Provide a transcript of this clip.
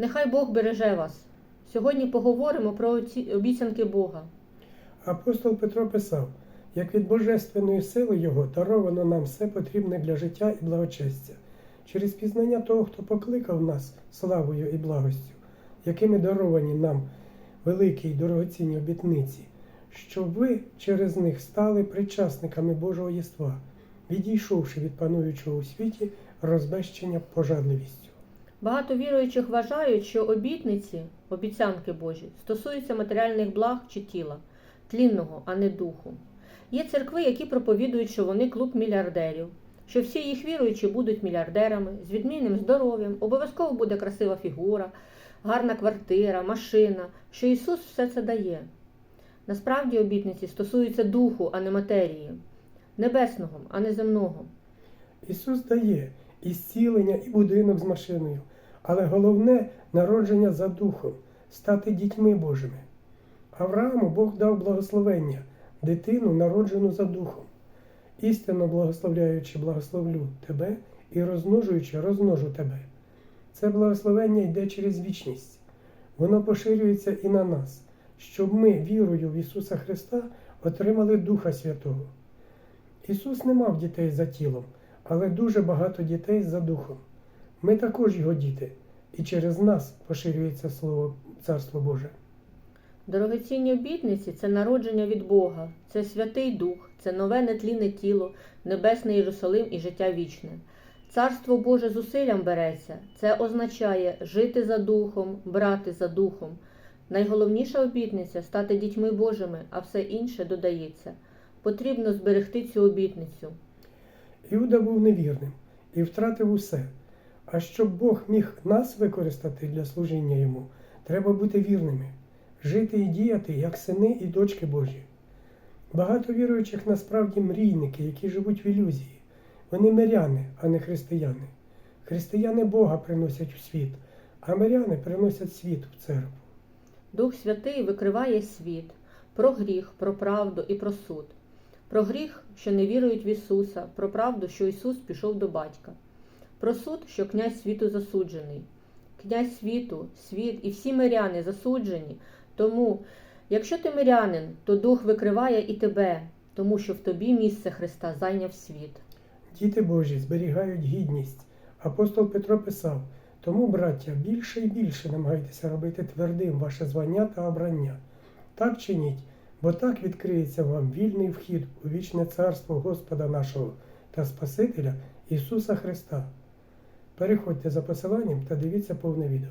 Нехай Бог береже вас. Сьогодні поговоримо про обіцянки Бога. Апостол Петро писав, як від божественної сили Його даровано нам все потрібне для життя і благочестя, через пізнання того, хто покликав нас славою і благостю, якими даровані нам великі й дорогоцінні обітниці, щоб ви через них стали причасниками Божого єства, відійшовши від пануючого у світі розбещення пожадливістю. Багато віруючих вважають, що обітниці, обіцянки Божі, стосуються матеріальних благ чи тіла, тлінного, а не духу. Є церкви, які проповідують, що вони клуб мільярдерів, що всі їх віруючі будуть мільярдерами, з відмінним здоров'ям, обов'язково буде красива фігура, гарна квартира, машина, що Ісус все це дає. Насправді обітниці стосуються духу, а не матерії, небесного, а не земного. Ісус дає і зцілення, і будинок з машиною, але головне народження за духом, стати дітьми Божими. Аврааму Бог дав благословення, дитину, народжену за духом. Істинно благословляючи, благословлю тебе і розмножуючи, розмножу тебе. Це благословення йде через вічність. Воно поширюється і на нас, щоб ми, вірою в Ісуса Христа, отримали Духа Святого. Ісус не мав дітей за тілом, але дуже багато дітей за духом. Ми також його діти, і через нас поширюється Слово Царство Боже. Дорогоцінні обітниці це народження від Бога, це Святий Дух, це нове нетлінне тіло, небесний Єрусалим і життя вічне. Царство Боже зусиллям береться. Це означає жити за духом, брати за духом. Найголовніша обітниця стати дітьми Божими, а все інше додається. Потрібно зберегти цю обітницю. Іуда був невірним і втратив усе. А щоб Бог міг нас використати для служіння йому, треба бути вірними, жити і діяти як сини і дочки Божі. Багато віруючих насправді мрійники, які живуть в ілюзії. Вони миряни, а не християни. Християни Бога приносять в світ, а миряни приносять світ в церкву. Дух Святий викриває світ про гріх, про правду і про суд. Про гріх, що не вірують в Ісуса, про правду, що Ісус пішов до батька, про суд, що князь світу засуджений. Князь світу, світ і всі миряни засуджені. Тому, якщо ти мирянин, то Дух викриває і тебе, тому що в тобі місце Христа зайняв світ. Діти Божі зберігають гідність. Апостол Петро писав: тому, браття, більше і більше намагайтеся робити твердим ваше звання та обрання. Так чиніть, бо так відкриється вам вільний вхід у вічне царство Господа нашого та Спасителя Ісуса Христа. Переходьте за посиланням та дивіться повне відео.